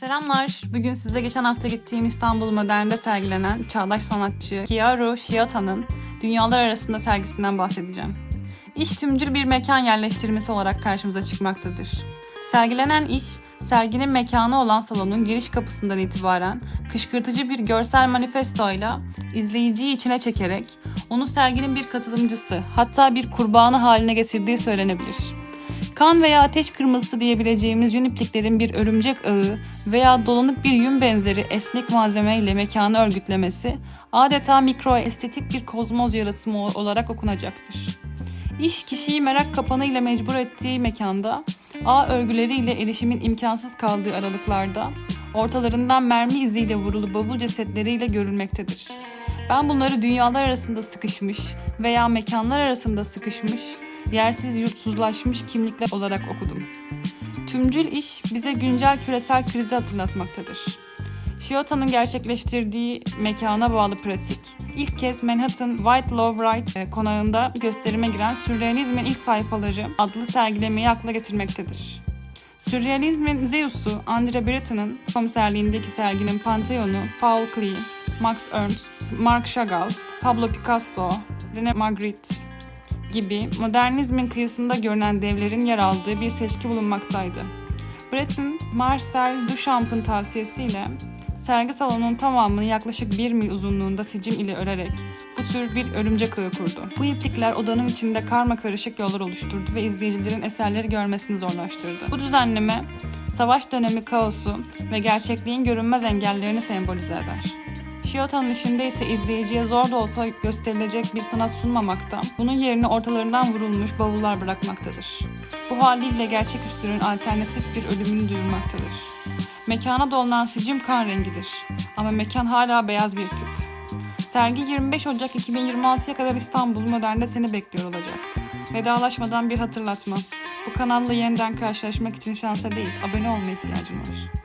Selamlar. Bugün size geçen hafta gittiğim İstanbul Modern'de sergilenen çağdaş sanatçı Kiaro Shiota'nın Dünyalar Arasında sergisinden bahsedeceğim. İş tümcül bir mekan yerleştirmesi olarak karşımıza çıkmaktadır. Sergilenen iş, serginin mekanı olan salonun giriş kapısından itibaren kışkırtıcı bir görsel manifestoyla izleyiciyi içine çekerek onu serginin bir katılımcısı hatta bir kurbanı haline getirdiği söylenebilir. Kan veya ateş kırmızısı diyebileceğimiz yün ipliklerin bir örümcek ağı veya dolanık bir yün benzeri esnek malzemeyle mekanı örgütlemesi adeta mikroestetik bir kozmoz yaratımı olarak okunacaktır. İş kişiyi merak kapanı ile mecbur ettiği mekanda, ağ örgüleriyle erişimin imkansız kaldığı aralıklarda, ortalarından mermi iziyle vurulu bavul cesetleriyle görülmektedir. Ben bunları dünyalar arasında sıkışmış veya mekanlar arasında sıkışmış, yersiz yurtsuzlaşmış kimlikler olarak okudum. Tümcül iş bize güncel küresel krizi hatırlatmaktadır. Shiota'nın gerçekleştirdiği mekana bağlı pratik, ilk kez Manhattan White Love Right e, konağında gösterime giren Sürrealizmin ilk sayfaları adlı sergilemeyi akla getirmektedir. Sürrealizmin Zeus'u Andre Breton'un komiserliğindeki serginin Pantheon'u Paul Klee, Max Ernst, Marc Chagall, Pablo Picasso, René Magritte gibi modernizmin kıyısında görünen devlerin yer aldığı bir seçki bulunmaktaydı. Breton, Marcel Duchamp'ın tavsiyesiyle sergi salonunun tamamını yaklaşık 1 mil uzunluğunda sicim ile örerek bu tür bir örümcek ağı kurdu. Bu iplikler odanın içinde karma karışık yollar oluşturdu ve izleyicilerin eserleri görmesini zorlaştırdı. Bu düzenleme savaş dönemi kaosu ve gerçekliğin görünmez engellerini sembolize eder. Shiota'nın işinde ise izleyiciye zor da olsa gösterilecek bir sanat sunmamakta, bunun yerine ortalarından vurulmuş bavullar bırakmaktadır. Bu haliyle gerçek üstünün alternatif bir ölümünü duyurmaktadır. Mekana dolanan sicim kan rengidir ama mekan hala beyaz bir küp. Sergi 25 Ocak 2026'ya kadar İstanbul Modern'de seni bekliyor olacak. Vedalaşmadan bir hatırlatma. Bu kanalla yeniden karşılaşmak için şansa değil, abone olma ihtiyacım var.